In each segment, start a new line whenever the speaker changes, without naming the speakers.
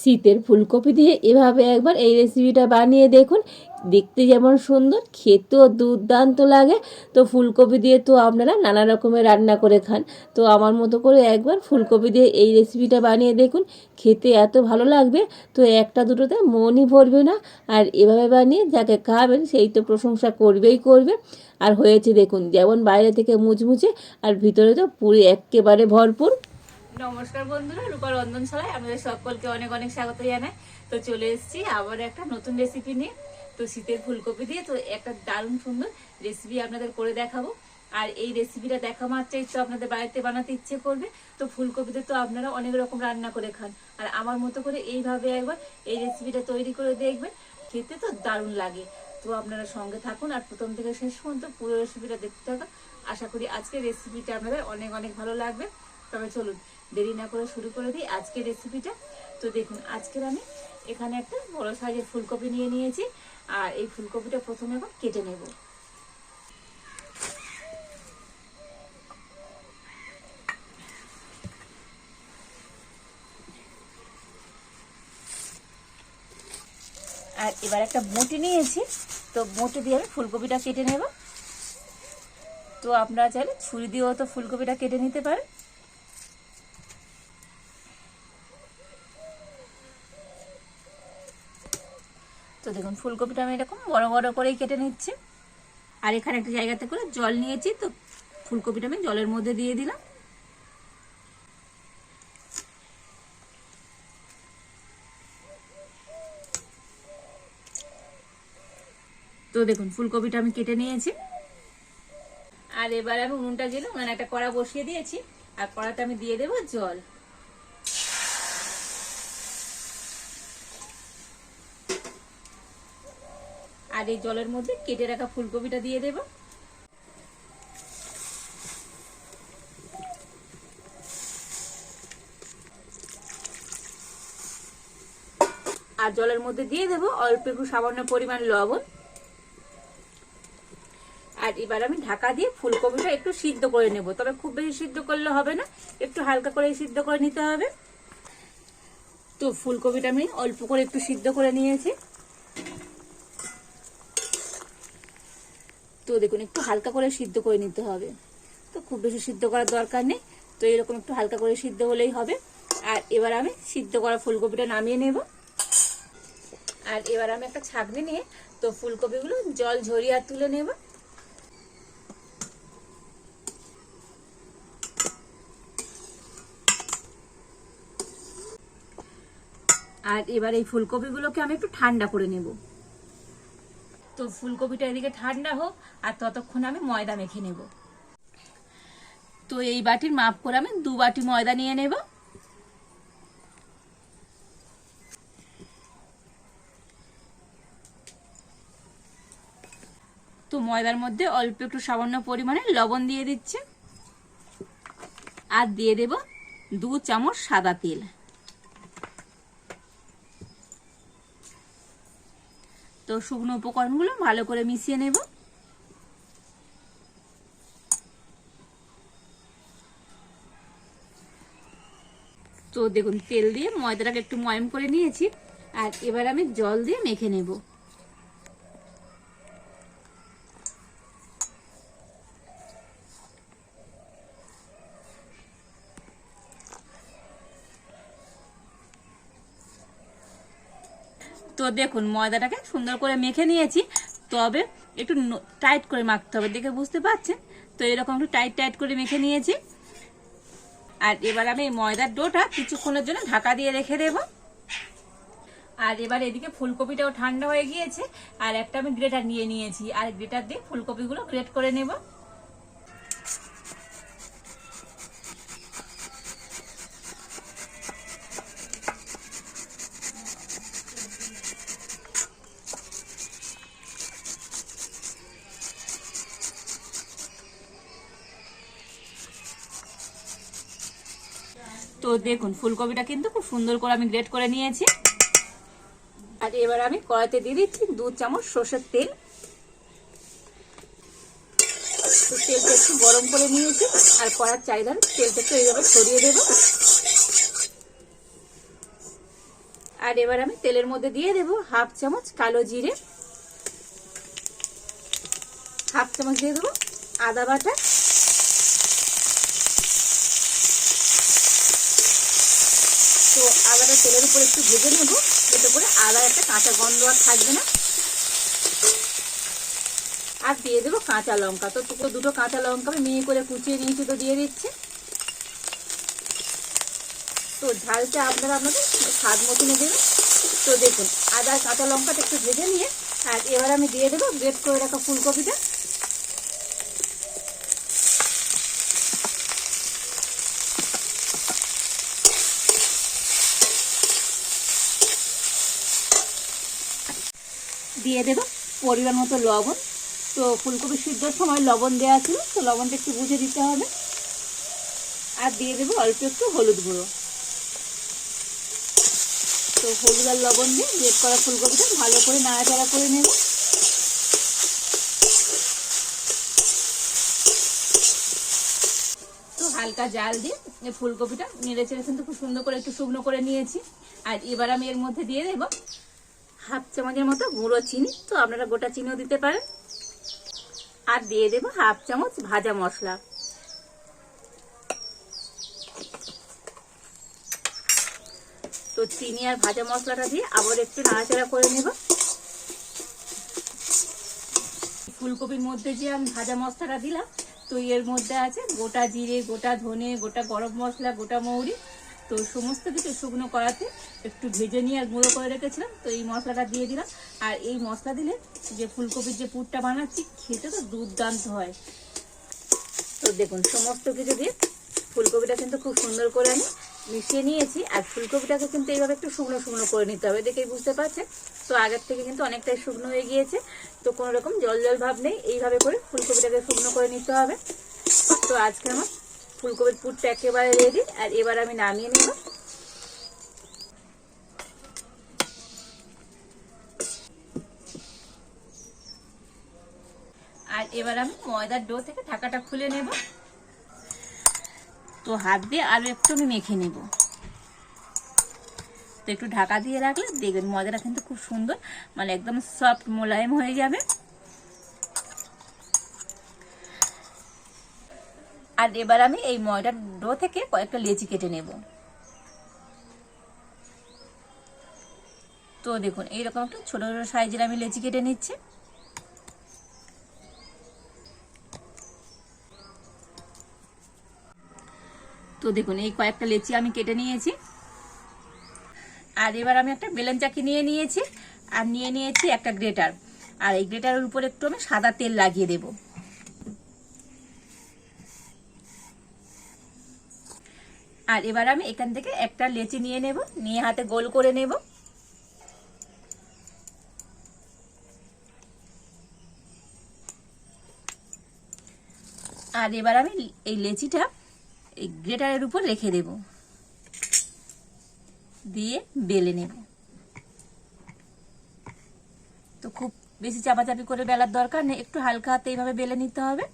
শীতের ফুলকপি দিয়ে এভাবে একবার এই রেসিপিটা বানিয়ে দেখুন। দেখতে যেমন সুন্দর, খেতেও দুর্দান্ত লাগে। তো ফুলকপি দিয়ে তো আপনারা নানা রকমের রান্না করে খান। তো আমার মতো করে একবার ফুলকপি দিয়ে এই রেসিপিটা বানিয়ে দেখুন। খেতে এত ভালো লাগবে। তো একটা দুটোতে মনই ভরবে না। আর এভাবে বানিয়ে যাকে খাবেন সেই তো প্রশংসা করবেই করবে। আর হয়েছে দেখুন, যেমন বাইরে থেকে মুচমুচে আর ভিতরে তো পুরি একেবারে ভরপুর। নমস্কার বন্ধুরা, রূপা রন্ধনশালায় আমাদের সকলকে অনেক অনেক স্বাগত জানাই। তো চলে এসেছি আবার একটা নতুন রেসিপি নিয়ে। তো শীতের ফুলকপি দিয়ে তো একটা দারুণ সুন্দর রেসিপি আপনাদের করে দেখাবো। আর এই রেসিপিটা দেখা মাত্রই তো আপনাদের বাড়িতে বানাতে ইচ্ছে করবে। তো ফুলকপিতে তো আপনারা অনেক রকম রান্না করে খান। আর আমার মতো করে এইভাবে একবার এই রেসিপিটা তৈরি করে দেখবেন, খেতে তো দারুণ লাগে। তো আপনারা সঙ্গে থাকুন আর প্রথম থেকে শেষ পর্যন্ত পুরো রেসিপিটা দেখতে থাকুন। আশা করি আজকের রেসিপিটা আপনাদের অনেক অনেক ভালো লাগবে। তবে চলুন, দেরি না করে শুরু করে দিই আজকের রেসিপিটা তো দেখুন, আজকের আমি এখানে একটা বড় সাইজের ফুলকপি নিয়ে নিয়েছি, আর এই ফুলকপিটা প্রথমে এখন কেটে নেব। আর এবার একটা বটি নিয়েছি, তো বটি দিয়ে আমি ফুলকপিটা কেটে নেব। তো আপনারা চাইলে ছুরি দিয়েও তো ফুলকপিটা কেটে নিতে পারেন। তো দেখুন, ফুলকপিটা আমি এরকম বড় বড় করেই কেটে নিচ্ছি। আর এখানে একটা জায়গাতে করে জল নিয়েছি, তো ফুলকপিটা আমি জলের মধ্যে দিয়ে দিলাম। তো দেখুন, ফুলকপিটা আমি কেটে নিয়েছি। আর এবার আমি উনুনটা জেলে উনানে একটা কড়া বসিয়ে দিয়েছি, আর কড়াতে আমি দিয়ে দেবো জল। আর এই জলের মধ্যে কেটে রাখা ফুলকপিটা দিয়ে দেব। আর জলের মধ্যে দিয়ে দেব অল্প একটু সামান্য পরিমাণ লবণ। আর এবার আমি ঢাকা দিয়ে ফুলকপিটা একটু সিদ্ধ করে নেব। তবে খুব বেশি সিদ্ধ করলে হবে না, একটু হালকা করে সিদ্ধ করে নিতে হবে। তো ফুলকপিটা আমি অল্প করে একটু সিদ্ধ করে নিয়েছি। তো দেখুন, একটু হালকা করে সিদ্ধ করে নিতে হবে। তো খুব বেশি সিদ্ধ করার দরকার নেই। তো এরকম একটু হালকা করে সিদ্ধ হলেই হবে। আর এবার আমি সিদ্ধ করা ফুলকপিটা নামিয়ে নেব। আর এবার আমি একটা ছাঁকনি নিয়ে তো ফুলকপিগুলো জল ঝরিয়ে আর তুলে নেব। আর এবার এই ফুলকপিগুলোকে আমি একটু ঠান্ডা করে নেব। তো ফুলকপিটা এদিকে ঠান্ডা হোক, আর ততক্ষণ আমি ময়দা মেখে নেব। তো এই বাটির মাপ করে আমি দু বাটি ময়দা নিয়ে নেব। তো ময়দার মধ্যে অল্প একটু সামান্য পরিমাণে লবণ দিয়ে দিচ্ছে। আর দিয়ে দেব দু চামচ সাদা তেল। তো শুকনো উপকরণগুলো ভালো করে মিশিয়ে নেব। তো দেখুন, তেল দিয়ে ময়দাটাকে একটু ময়ম করে নিয়েছি, আর এবার আমি জল দিয়ে মেখে নেব। তো দেখুন, ময়দাটাকে সুন্দর করে মেখে নিয়েছি। তবে একটু টাইট করে মাখতে হবে, দেখে বুঝতে পারছেন? তো এরকম একটু টাইট টাইট করে মেখে নিয়েছি। আর এবার আমি এই ময়দার ডোটা কিছুক্ষণের জন্য ঢাকা দিয়ে রেখে দেব। আর এবার এদিকে ফুলকপিটাও ঠান্ডা হয়ে গিয়েছে, আর একটা আমি গ্রেটার নিয়ে নিয়েছি। আর গ্রেটার দিয়ে ফুলকপিগুলো গ্রেট করে নেব। তো দেখুন, ফুলকপিটা কিন্তু খুব সুন্দর করে আমি গ্রেট করে নিয়েছি। আর এবার আমি কড়াইতে দিয়ে দিচ্ছি দু চামচ সর্ষের তেল। তেলটা একটু গরম করে নিয়েছি, আর কড়ার চাহিদা তেলটা একটু এইভাবে ছড়িয়ে দেব। আর এবার আমি তেলের মধ্যে দিয়ে দেবো হাফ চামচ কালো জিরে। হাফ চামচ দিয়ে দেবো আদা বাটা তো আদাটা তেলের উপর একটু ভেজে নেব। যাতে করে আদার একটা কাঁচা গন্ধ আর থাকবে না। আর দিয়ে দেবো কাঁচা লঙ্কা। তো টুকরো দুটো কাঁচা লঙ্কা আমি করে কুচিয়ে নিয়েছি তো দিয়ে দিচ্ছে। তো ঝালটা আপনারা আপনাদের স্বাদ মতনে দেবেন তো দেখুন, আদা কাঁচা লঙ্কাটা একটু ভেজে নিয়ে, আর এবার আমি দিয়ে দেবো গ্রেট করে রাখা ফুলকপিটা। দিয়ে দেবো পরিমাণ মতো লবণ। তো ফুলকপি সিদ্ধর সময় লবণ দেওয়া ছিল, তো লবণটা একটু বুঝে দিতে হবে। আর দিয়ে দেবো অল্প একটু হলুদ গুঁড়ো। তো হলুদ আর লবণ দিয়ে রেড করা ফুলকপিটা ভালো করে নাড়াচাড়া করে নেব। তো হালকা জাল দিয়ে ফুলকপিটা নেড়ে চেড়ে কিন্তু খুব সুন্দর করে একটু শুকনো করে নিয়েছি। আর এবার আমি এর মধ্যে দিয়ে দেবো হাফ চামচের মতো গুঁড়ো চিনি, তো আপনারা গোটা চিনিও দিতে পারেন। আর দিয়ে দেবো হাফ চামচ ভাজা মশলা। তো চিনি আর ভাজা মশলাটা দিয়ে আবার একটু নাড়াচাড়া করে নেব। ফুলকপির মধ্যে যে আমি ভাজা মশলাটা দিলাম, তো এর মধ্যে আছে গোটা জিরে, গোটা ধনে, গোটা গরম মশলা, গোটা মৌরি তো সমস্ত কিছু শুকনো করাতে একটু ভেজে নিয়ে আর গুঁড়ো করে রেখেছিলাম, তো এই মশলাটা দিয়ে দিলাম। আর এই মশলা দিলে যে ফুলকপির যে পুরটা বানাচ্ছি, খেতে তো দুর্দান্ত হয়। তো দেখুন, সমস্ত কিছু দিয়ে ফুলকপিটা কিন্তু খুব সুন্দর করে আমি মিশিয়ে নিয়েছি, আর ফুলকপিটাকে কিন্তু এইভাবে একটু শুকনো শুকনো করে নিতে হবে, দেখেই বুঝতে পারছেন। তো আগের থেকে কিন্তু অনেকটাই শুকনো হয়ে গিয়েছে, তো কোনো রকম জল জল ভাব নেই, এইভাবে করে ফুলকপিটাকে শুকনো করে নিতে হবে। তো আজকে আমার ফুলকপির পুরটা একেবারে রেডি আর এবার আমি নামিয়ে নেব। আর এবার আমি ময়দার ডো থেকে ঢাকাটা খুলে নেব। তো হাত দিয়ে আরও একটু আমি মেখে নেব। তো একটু ঢাকা দিয়ে রাখলে দেখবেন ময়দাটা কিন্তু খুব সুন্দর মানে একদম সফট মোলায়েম হয়ে যাবে। আর এবার আমি এই ময়দার ডো থেকে কয়েকটা লেচি কেটে নেব। তো দেখুন, এইরকম একটা ছোটো ছোটো সাইজের আমি লেচি কেটে নিচ্ছি। তো দেখুন, এই কয়েকটা লেচি আমি কেটে নিয়েছি। আর এবার আমি একটা বেলন চাকি নিয়ে নিয়েছি, আর নিয়ে নিয়েছি একটা গ্রেটার। আর এই গ্রেটারের উপর একটু আমি সাদা তেল লাগিয়ে দেব। আর এবার আমি এখান থেকে একটা লেচি নিয়ে নেব, নিয়ে হাতে গোল করে নেব। আর এবার আমি এই লেচিটা এই গ্রেটারের উপর রেখে দেব। দিয়ে বেলে নেব। তো খুব বেশি চাপাচাপি করে বেলার দরকার নেই, একটু হালকা হাতে এইভাবে বেলে নিতে হবে।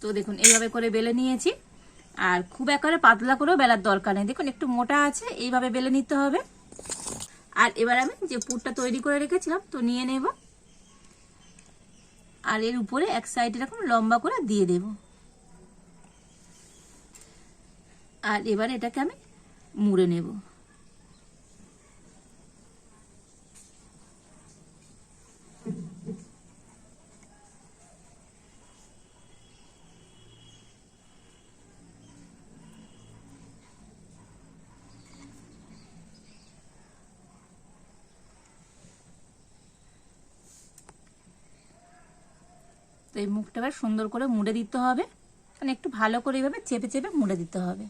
তো দেখুন, এইভাবে করে বেলে নিয়েছি। আর খুব একেবারে পাতলা করেও বেলার দরকার নেই। দেখুন, একটু মোটা আছে, এইভাবে বেলে নিতে হবে। আর এবার আমি যে পুরটা তৈরি করে রেখেছিলাম, তো নিয়ে নেব। আর এর উপরে এক সাইড এরকম লম্বা করে দিয়ে দেব। আর এবার এটাকে আমি মুড়ে নেব। এই মুখটা সুন্দর করে মুড়ে দিতে হবে। মানে একটু ভালো করে এইভাবে চেপে চেপে মুড়ে দিতে হবে।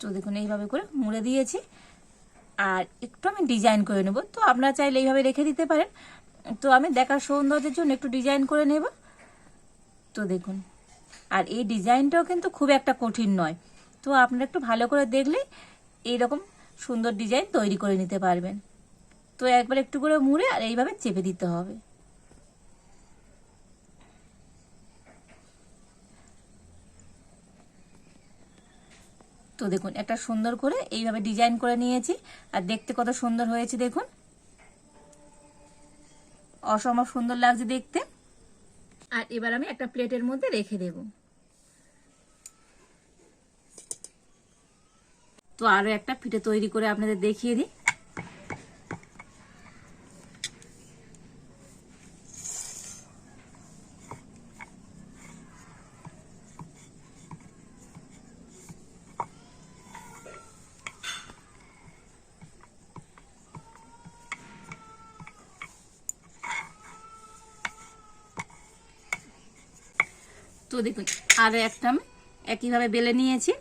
তো দেখুন, এইভাবে করে মুড়ে দিয়েছি। আর একটু আমি ডিজাইন করে নেব। তো আপনারা চাইলে এইভাবে রেখে দিতে পারেন। তো আমি দেখার সৌন্দর্যের জন্য একটু ডিজাইন করে নেব।
তো দেখুন, আর এই ডিজাইনটাও কিন্তু খুব একটা কঠিন নয়। তো আপনারা একটু ভালো করে দেখলে এইরকম সুন্দর ডিজাইন তৈরি করে নিতে পারবেন। তো একবার একটু করে মুড়ে আর এইভাবে চেপে দিতে হবে। তো দেখুন, একটা সুন্দর করে এইভাবে ডিজাইন করে নিয়েছি। আর দেখতে কত সুন্দর হয়েছে, দেখুন। অসম্ভব সুন্দর লাগছে দেখতে। আর এবার আমি একটা প্লেটের মধ্যে রেখে দেব। তো আরও একটা পিঠে তৈরি করে আপনাদের দেখিয়ে দিই। তো দেখুন, আরও একটা আমি একইভাবে বেলে নিয়েছি।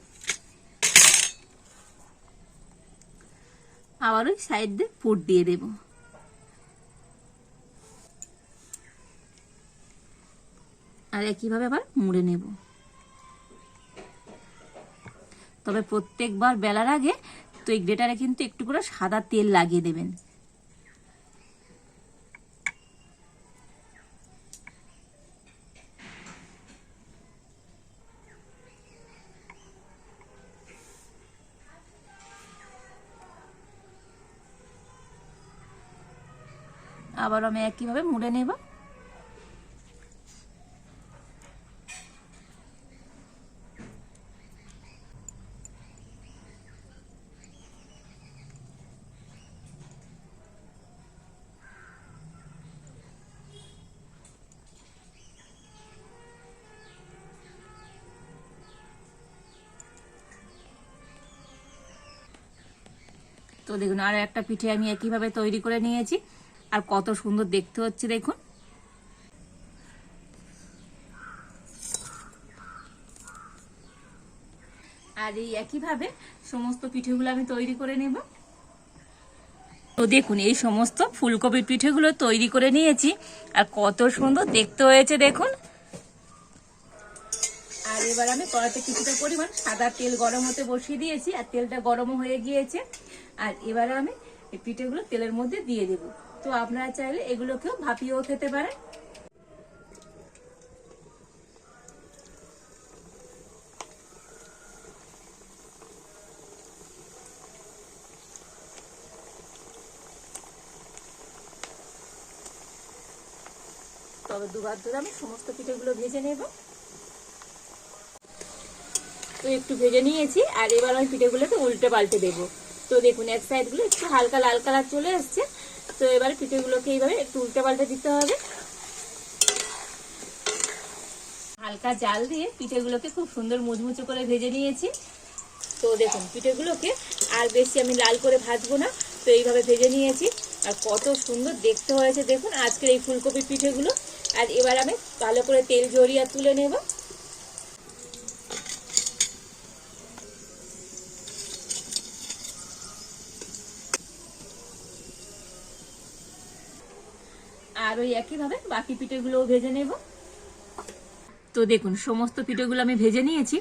ওই সাইড দিয়ে ফুট দিয়ে দেব। আর একইভাবে আবার মুড়ে নেব। তবে প্রত্যেকবার বেলার আগে তো এই গ্রেটারে কিন্তু একটু করে সাদা তেল লাগিয়ে দেবেন। আবার আমি একইভাবে মুড়ে নেব। তো দেখুন, আর একটা পিঠে আমি একইভাবে তৈরি করে নিয়েছি। আর কত সুন্দর দেখতে হচ্ছে দেখুন। আর এই একইভাবে সমস্ত পিঠেগুলো আমি তৈরি করে নেব। তো দেখুন, এই সমস্ত ফুলকপির পিঠেগুলো তৈরি করে নিয়েছি। আর কত সুন্দর দেখতে হয়েছে দেখুন। আর এবার আমি কড়াতে কিছুটা পরিমাণ সাদা তেল গরম হতে বসিয়ে দিয়েছি, আর তেলটা গরম হয়ে গিয়েছে। আর এবার আমি এই পিঠেগুলো তেলের মধ্যে দিয়ে দেব। তো আপনারা চাইলে এগুলোকেও ভাপিয়েও খেতে পারেন। তবে দুবার ধরে আমি সমস্ত পিঠেগুলো ভেজে নেব। তো একটু ভেজে নিয়েছি, আর এবার আমি পিঠেগুলোকে উল্টে পাল্টে দেবো। তো দেখুন, এক সাইডগুলো একটু হালকা লাল কালার চলে এসছে। তো এবার পিঠেগুলোকে এইভাবে একটু উল্টে পাল্টে দিতে হবে। হালকা জাল দিয়ে পিঠেগুলোকে খুব সুন্দর মুচমুচে করে ভেজে নিয়েছি। তো দেখুন, পিঠেগুলোকে আর বেশি আমি লাল করে ভাজবো না। তো এইভাবে ভেজে নিয়েছি। আর কত সুন্দর দেখতে হয়েছে। দেখুন, আজকের এই ফুলকপি পিঠেগুলো। আর এবার আমি ভালো করে তেল জড়িয়ে তুলে নেব। আর ওই একইভাবে বাকি পিঠেগুলোও ভেজে নেব। তো দেখুন, সমস্ত পিঠেগুলো আমি ভেজে নিয়েছি।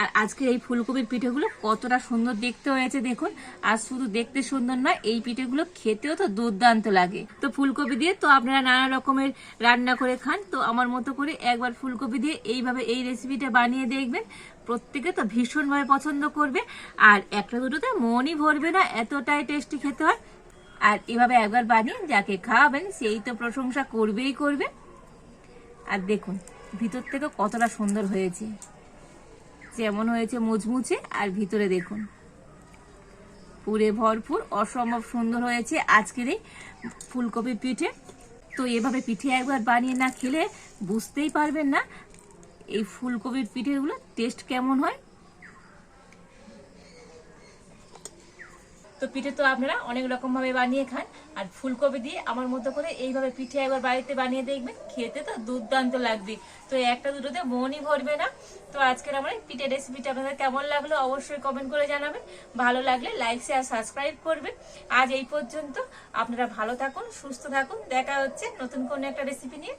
আর আজকে এই ফুলকপির পিঠেগুলো কতটা সুন্দর দেখতে হয়েছে দেখুন। আর শুধু দেখতে সুন্দর নয়, এই পিঠেগুলো খেতেও তো দুর্দান্ত লাগে। তো ফুলকপি দিয়ে তো আপনারা নানা রকমের রান্না করে খান। তো আমার মতো করে একবার ফুলকপি দিয়ে এইভাবে এই রেসিপিটা বানিয়ে দেখবেন। প্রত্যেকে তো ভীষণভাবে পছন্দ করবে। আর একটা দুটোতে মনই ভরবে না, এতটাই টেস্টি খেতে হয়। আর এভাবে একবার বানিয়ে যাকে খাওয়াবেন সেই তো প্রশংসা করবেই করবে। আর দেখুন, ভিতর থেকে কতটা সুন্দর হয়েছে। যেমন হয়েছে মুচমুচে, আর ভিতরে দেখুন। পুরে ভরপুর, অসম্ভব সুন্দর হয়েছে আজকের এই ফুলকপি পিঠে। তো এভাবে পিঠে একবার বানিয়ে না খেলে বুঝতেই পারবেন না এই ফুলকপির পিঠেগুলো টেস্ট কেমন হয়। তো পিঠে তো আপনারা অনেক রকম ভাবে বানিয়ে খান। আর ফুলকপি দিয়ে আমার মতো করে এইভাবে পিঠে একবার বাড়িতে বানিয়ে দেখবেন, খেতে তো দুর্দান্ত লাগবে। তো একটা দুটোতে মনই ভরবে না। তো আজকের আমার পিঠে রেসিপিটা আপনাদের কেমন লাগল অবশ্যই কমেন্ট করে জানাবেন। ভালো লাগলে লাইক শেয়ার সাবস্ক্রাইব করবেন। আজ এই পর্যন্ত আপনারা ভালো থাকুন, সুস্থ থাকুন। দেখা হচ্ছে নতুন কোনো একটা রেসিপি নিয়ে।